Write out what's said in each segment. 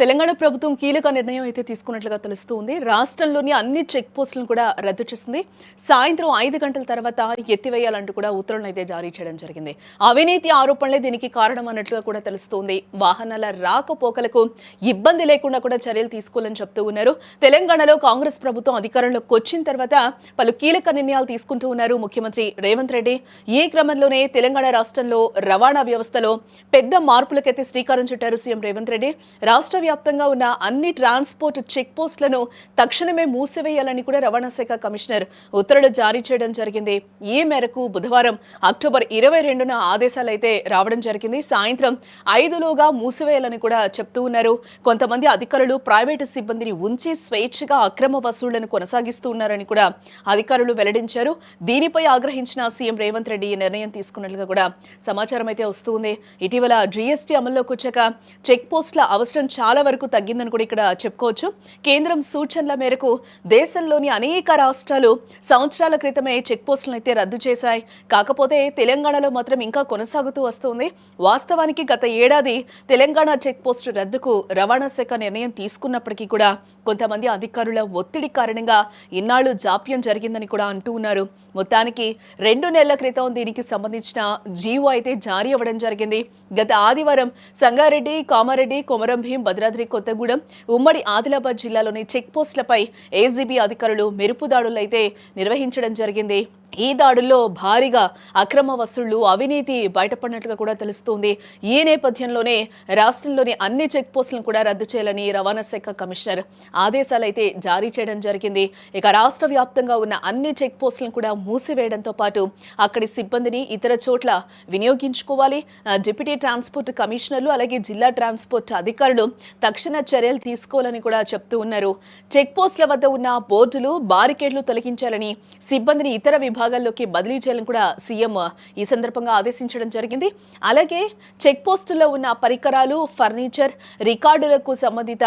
తెలంగాణ ప్రభుత్వం కీలక నిర్ణయం అయితే తీసుకున్నట్లుగా తెలుస్తుంది. రాష్ట్రంలోని అన్ని చెక్ పోస్టులను కూడా రద్దు చేసింది. సాయంత్రం ఐదు గంటల తర్వాత ఎత్తివేయాలంటూ కూడా ఉత్తర్వులను అయితే జారీ చేయడం జరిగింది. అవినీతి ఆరోపణలే దీనికి కారణం అన్నట్లుగా కూడా తెలుస్తుంది. వాహనాల రాకపోకలకు ఇబ్బంది లేకుండా కూడా చర్యలు తీసుకోవాలని చెప్తూ ఉన్నారు. తెలంగాణలో కాంగ్రెస్ ప్రభుత్వం అధికారంలోకి వచ్చిన తర్వాత పలు కీలక నిర్ణయాలు తీసుకుంటూ ఉన్నారు ముఖ్యమంత్రి రేవంత్ రెడ్డి. ఈ క్రమంలోనే తెలంగాణ రాష్ట్రంలో రవాణా వ్యవస్థలో పెద్ద మార్పులకైతే శ్రీకారం చుట్టారు సీఎం రేవంత్ రెడ్డి. రాష్ట్ర దేశవ్యాప్తంగా ఉన్న అన్ని ట్రాన్స్పోర్ట్ చెక్ పోస్టులను తక్షణమే మూసివేయాలని కూడా రవాణా శాఖ కమిషనర్ ఉత్తర్వులు జారీ చేయడం జరిగింది. ఈ మేరకు బుధవారం అక్టోబర్ ఇరవై రెండున ఆదేశాలు అయితే రావడం జరిగింది. సాయంత్రం ఐదులోగా మూసివేయాలని కూడా చెప్తూ ఉన్నారు. కొంతమంది అధికారులు ప్రైవేటు సిబ్బందిని ఉంచి స్వేచ్ఛగా అక్రమ వసూళ్ళను కొనసాగిస్తూ ఉన్నారని కూడా అధికారులు వెల్లడించారు. దీనిపై ఆగ్రహించిన సీఎం రేవంత్ రెడ్డి ఈ నిర్ణయం తీసుకున్నట్లుగా కూడా సమాచారం అయితే వస్తుంది ఇటీవల జీఎస్టీ అమల్లోకి వచ్చాక చెక్ పోస్టుల అవసరం చాలా వరకు తగ్గిందని కూడా ఇక్కడ చెప్పుకోవచ్చు. కేంద్రం సూచనల మేరకు దేశంలోని అనేక రాష్ట్రాలు సంవత్సరాల క్రితమే చెక్ పోస్టులను అయితే రద్దు చేశాయి. కాకపోతే తెలంగాణలో మాత్రం ఇంకా కొనసాగుతూ వస్తుంది. వాస్తవానికి గత ఏడాది తెలంగాణ చెక్ పోస్టు రద్దుకు రవాణా శాఖ నిర్ణయం తీసుకున్నప్పటికీ కూడా కొంతమంది అధికారుల ఒత్తిడి కారణంగా ఇన్నాళ్ళు జాప్యం జరిగిందని కూడా అంటూ ఉన్నారు. మొత్తానికి రెండు నెలల క్రితం దీనికి సంబంధించిన జీవో అయితే జారీ అవ్వడం జరిగింది. గత ఆదివారం సంగారెడ్డి కామారెడ్డి కొమరం భీం భద్రాద్రి కొత్తగూడెం ఉమ్మడి ఆదిలాబాద్ జిల్లాలోని చెక్పోస్టులపై ఏజీబీ అధికారులు మెరుపు దాడులు అయితే నిర్వహించడం జరిగింది. ఈ దాడుల్లో భారీగా అక్రమ వసూళ్ళు అవినీతి బయటపడినట్లుగా కూడా తెలుస్తోంది. ఈ నేపథ్యంలోనే రాష్ట్రంలోని అన్ని చెక్ పోస్టులను కూడా రద్దు చేయాలని రవాణా శాఖ కమిషనర్ ఆదేశాలు అయితే జారీ చేయడం జరిగింది. ఇక రాష్ట్ర వ్యాప్తంగా ఉన్న అన్ని చెక్ పోస్టులను కూడా మూసివేయడంతో పాటు అక్కడి సిబ్బందిని ఇతర చోట్ల వినియోగించుకోవాలి. డిప్యూటీ ట్రాన్స్పోర్ట్ కమిషనర్లు అలాగే జిల్లా ట్రాన్స్పోర్ట్ అధికారులు తక్షణ చర్యలు తీసుకోవాలని కూడా చెప్తూ ఉన్నారు. చెక్ పోస్టుల వద్ద ఉన్న బోర్డులు బారికేడ్లు తొలగించాలని సిబ్బందిని ఇతర విభాగాల్లోకి బదిలీ చేయాలని కూడా సీఎం ఈ సందర్భంగా ఆదేశించడం జరిగింది. అలాగే చెక్ పోస్టుల్లో ఉన్న పరికరాలు ఫర్నిచర్ రికార్డులకు సంబంధిత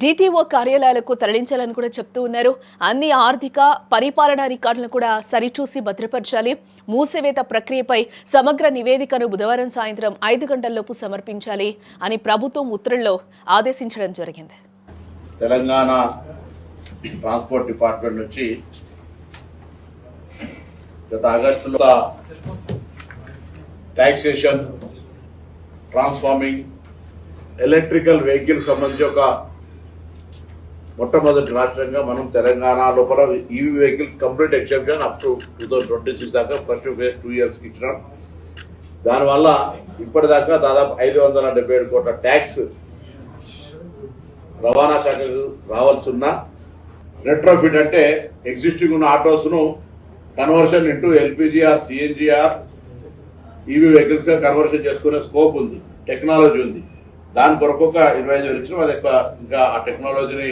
డిటిఓ కార్యాలయాలకు తరలించాలని కూడా చెప్తూ ఉన్నారు. అన్ని ఆర్థిక పరిపాలనా రికార్డులను కూడా సరిచూసి భద్రపరచాలి. మూసివేత ప్రక్రియపై సమగ్ర నివేదికను బుధవారం సాయంత్రం ఐదు గంటల్లోపు సమర్పించాలి అని ప్రభుత్వం ఉత్తర్వుల్లో ఆదేశించడం జరిగింది. తెలంగాణ ట్రాన్స్పోర్ట్ డిపార్ట్మెంట్ నుంచి గత ఆగస్టులో ట్యాక్సేషన్ ట్రాన్స్ఫార్మింగ్ ఎలక్ట్రికల్ వెహికల్ సంబంధించి ఒక మొట్టమొదటి రాష్ట్రంగా మనం తెలంగాణ లోపల EV vehicles complete exemption up to two thousand twenty six దాకా ఫస్ట్ ఫేజ్ టూ ఇయర్స్కి ఇచ్చినాం. దానివల్ల ఇప్పటిదాకా దాదాపు ఐదు వందల డెబ్బై ఏడు కోట్ల ట్యాక్స్ రవాణా శాఖకు రావాల్సి ఉన్న రెట్రోఫిట్ అంటే ఎగ్జిస్టింగ్ ఉన్న ఆటోస్ను కన్వర్షన్ ఇంటూ ఎల్పిజిఆర్ సిఎన్జిఆర్ ఈవీ వెహికల్స్గా కన్వర్షన్ చేసుకునే స్కోప్ ఉంది టెక్నాలజీ ఉంది. దాని కొరకు ఒక ఇరవై ఐదు వేలు ఇచ్చినాం అది ఎక్కువ ఇంకా ఆ టెక్నాలజీని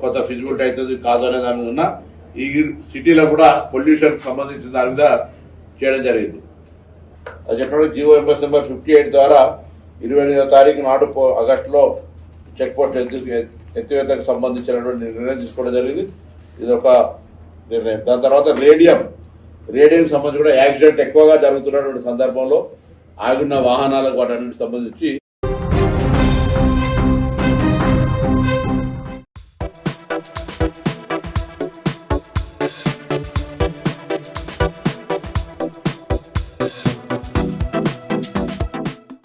కొంత ఫిజిబిలిటీ అవుతుంది కాదు అనే దాని మీద ఉన్న ఈ సిటీలో కూడా పొల్యూషన్ సంబంధించిన దాని మీద చేయడం జరిగింది. అది చెప్పినప్పుడు GO MS number fifty eight ద్వారా ఇరవై ఎనిమిదో తారీఖు నాడు ఆగస్టులో చెక్ పోస్ట్ ఎత్తి ఎత్తివేతకు సంబంధించినటువంటి నిర్ణయం తీసుకోవడం జరిగింది. ఇది ఒక నిర్ణయం. దాని తర్వాత రేడియం రేడియం సంబంధించి కూడా యాక్సిడెంట్ ఎక్కువగా జరుగుతున్నటువంటి సందర్భంలో ఆగిన వాహనాలకు వాటి సంబంధించి